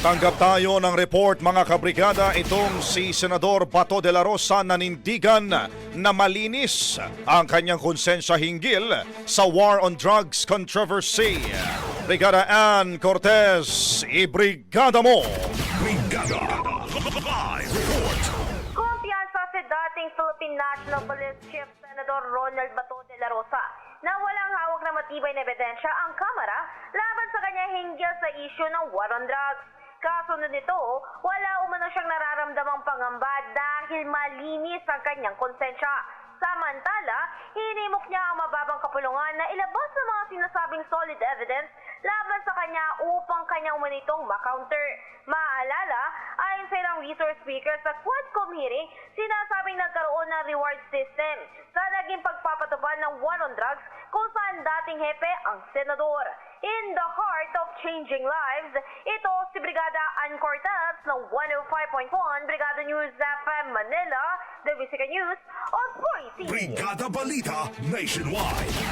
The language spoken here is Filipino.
Tanggap tayo ng report mga kabrigada itong si Senador Bato de la Rosa nanindigan na malinis ang kanyang konsensya hinggil sa war on drugs controversy. Brigada Ann Cortez, ibrigada mo! Brigada Live Report Kumpiyansa si dating Philippine National Police Chief Senator Ronald Bato de la Rosa na walang hawak na matibay na ebidensya ang Kamara laban sa kanya hinggil sa isyu ng war on drugs. Kasunod nito, wala umano siyang nararamdamang pangamba dahil malinis ang kanyang konsensya. Samantala, hinimok niya ang mababang kapulungan na ilabas ang mga sinasabing solid evidence laban sa kanya upang kanya umanitong makounter. Maaalala, ayon sa ilang resource speaker sa Quadcom hearing, sinasabing nagkaroon ng reward system sa naging pagpapatupad ng war on drugs dating hepe ang senador. In the heart of changing lives, ito si Brigada Ann Cortez ng 105.1 Brigada News FM Manila, The Visica News Authority. Brigada Balita Nationwide